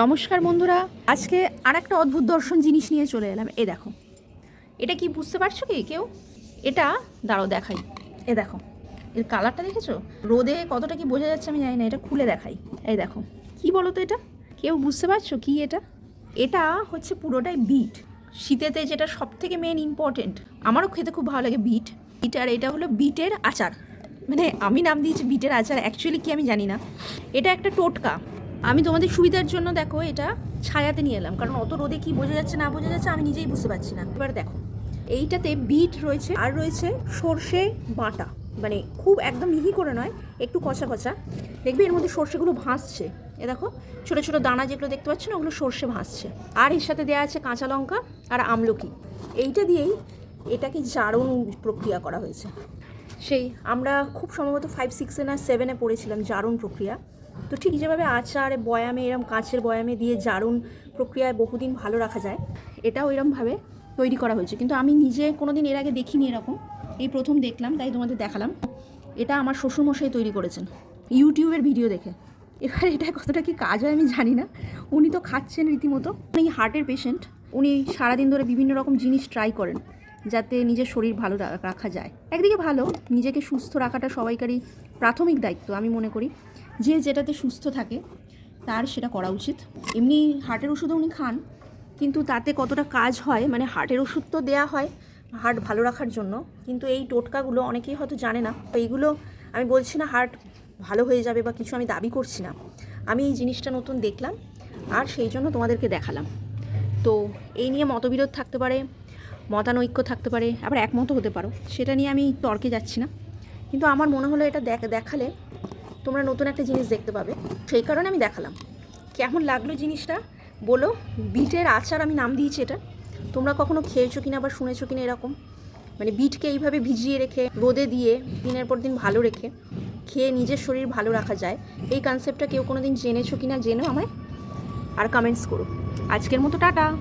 নমস্কার বন্ধুরা, আজকে আর একটা অদ্ভুত দর্শন জিনিস নিয়ে চলে এলাম। এ দেখো, এটা কি বুঝতে পারছ কি কেউ? এটা দাঁড়ো দেখাই। এ দেখো, এর কালারটা দেখেছ? রোদে কতটা কি বোঝা যাচ্ছে আমি জানি না, এটা খুলে দেখাই। এই দেখো, কি বলো তো এটা? কেউ বুঝতে পারছ কি এটা? এটা হচ্ছে পুরোটাই বিট। শীতেতে যেটা সব থেকে মেন ইম্পর্টেন্ট আমারও খেতে খুব ভালো লাগে বিট। বিট আর এটা হলো বিটের আচার। মানে আমি নাম দিয়েছি বিটের আচার অ্যাকচুয়ালি কি আমি জানি না। এটা একটা টোটকা। আমি তোমাদের সুবিধার জন্য দেখো এটা ছায়াতে নিয়ে এলাম, কারণ অত রোদে কি বোঝা যাচ্ছে না বোঝা যাচ্ছে আমি নিজেই বুঝতে পারছি না। এবার দেখো, এইটাতে বিট রয়েছে, আর রয়েছে সর্ষে বাটা মানে খুব একদম মিহি করে নয়, একটু কষা কষা দেখবে এর মধ্যে সর্ষেগুলো ভাসছে। এ দেখো, ছোটো ছোটো দানা যেগুলো দেখতে পাচ্ছ না, ওগুলো সর্ষে ভাসছে। আর এর সাথে দেওয়া আছে কাঁচা লঙ্কা আর আমলকি। এইটা দিয়েই এটাকে জারণ প্রক্রিয়া করা হয়েছে। সেই আমরা খুব সম্ভবত ফাইভ সিক্সে না সেভেনে পড়েছিলাম জারণ প্রক্রিয়া। তো ঠিক যেভাবে আচার, বয়ামে, এরম কাঁচের বয়ামে দিয়ে জারণ প্রক্রিয়ায় বহুদিন ভালো রাখা যায়, এটাও এরমভাবে তৈরি করা হয়েছে। কিন্তু আমি নিজে কোনো দিন এর আগে দেখিনি এরকম। এই প্রথম দেখলাম, তাই তোমাদের দেখালাম। এটা আমার শ্বশুরমশাই তৈরি করেছেন, ইউটিউবের ভিডিও দেখে। এবার এটা কতটা কি কাজ হয় আমি জানি না। উনি তো খাচ্ছেন রীতিমতো। উনি হার্টের পেশেন্ট, উনি সারাদিন ধরে বিভিন্ন রকম জিনিস ট্রাই করেন, যাতে নিজের শরীর ভালো রাখা যায়। একদিকে ভালো, নিজেকে সুস্থ রাখাটা সবাইকারই প্রাথমিক দায়িত্ব, আমি মনে করি। যে যেটাতে সুস্থ থাকে, তার সেটা করা উচিত। এমনি হার্টের ওষুধও উনি খান, কিন্তু তাতে কতটা কাজ হয় মানে হার্টের ওষুধ তো দেওয়া হয় হার্ট ভালো রাখার জন্য, কিন্তু এই টোটকাগুলো অনেকেই হয়তো জানে না। তো এইগুলো আমি বলছি না হার্ট ভালো হয়ে যাবে বা কিছু আমি দাবি করছি না। আমি এই জিনিসটা নতুন দেখলাম আর সেই জন্য তোমাদেরকে দেখালাম। তো এই নিয়ে মতবিরোধ থাকতে পারে, মতানৈক্য থাকতে পারে, আবার একমত হতে পারো, সেটা নিয়ে আমি তর্কে যাচ্ছি না। কিন্তু আমার মনে হলো এটা দেখ, দেখালে তোমরা নতুন একটা জিনিস দেখতে পাবে। সেই কারণে আমি দেখালাম। কেমন লাগল জিনিসটা? বলো, বিটের আচার আমি নাম দিয়েছি এটা। তোমরা কখনো খেয়েছো কিনা বা শুনেছো কিনা এরকম? মানে বিটকে এইভাবে ভিজিয়ে রেখে, রোদে দিয়ে, দিনের পর দিন ভালো রেখে খেয়ে নিজের শরীর ভালো রাখা যায়। এই কনসেপ্টটা কেউ কোনো দিন জেনেছো কিনা, জেনেও আমায় আর কমেন্টস করো। আজকের মতো টাটা।